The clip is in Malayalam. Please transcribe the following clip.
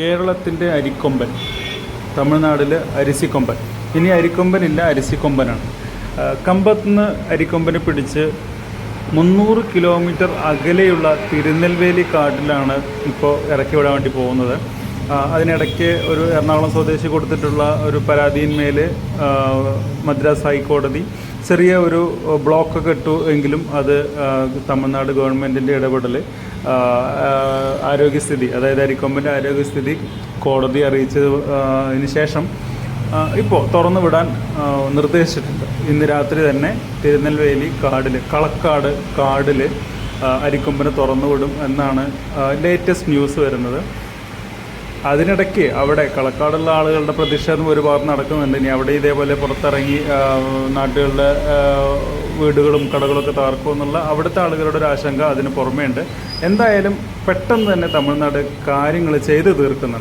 കേരളത്തിന്റെ അരിക്കൊമ്പൻ തമിഴ്നാട്ടിൽ അരിസിക്കൊമ്പൻ. ഇനി അരിക്കൊമ്പനില്ല അരിസിക്കൊമ്പനാണ്. കമ്പത്തുനിന്ന് അരിക്കൊമ്പനെ പിടിച്ച് മുന്നൂറ് കിലോമീറ്റർ അകലെയുള്ള തിരുനെൽവേലി കാട്ടിലാണ് ഇപ്പോൾ ഇറക്കി വിടാൻ വേണ്ടി പോകുന്നത്. അതിനിടയ്ക്ക് ഒരു എറണാകുളം സ്വദേശി കൊടുത്തിട്ടുള്ള ഒരു പരാതിയിന്മേൽ മദ്രാസ് ഹൈക്കോടതി ചെറിയ ഒരു ബ്ലോക്കൊക്കെ ഇട്ടു എങ്കിലും അത് തമിഴ്നാട് ഗവൺമെന്റിന്റെ ഇടപെടൽ ആരോഗ്യസ്ഥിതി അതായത് അരിക്കൊമ്പന്റെ ആരോഗ്യസ്ഥിതി കോടതി അറിയിച്ചതിന് ശേഷം ഇപ്പോൾ തുറന്നു വിടാൻ നിർദ്ദേശിച്ചിട്ടുണ്ട്. ഇന്ന് രാത്രി തന്നെ തിരുനെൽവേലി കാടിൽ കളക്കാട് കാടിൽ അരിക്കൊമ്പനെ തുറന്നു വിടും എന്നാണ് ലേറ്റസ്റ്റ് ന്യൂസ് വരുന്നത്. അതിനിടയ്ക്ക് അവിടെ കളക്കാടുള്ള ആളുകളുടെ പ്രതിഷേധം ഒരു ഭാഗത്ത് നടക്കുന്നുണ്ട്. ഇനി അവിടെ ഇതേപോലെ പുറത്തിറങ്ങി നാട്ടുകളിലെ വീടുകളും കടകളൊക്കെ തകർക്കുമെന്നുള്ള അവിടുത്തെ ആളുകളുടെ ഒരു ആശങ്ക അതിന് പുറമേ ഉണ്ട് എന്തായാലും പെട്ടെന്ന് തന്നെ തമിഴ്നാട് കാര്യങ്ങൾ ചെയ്തു തീർക്കുന്നുണ്ട്.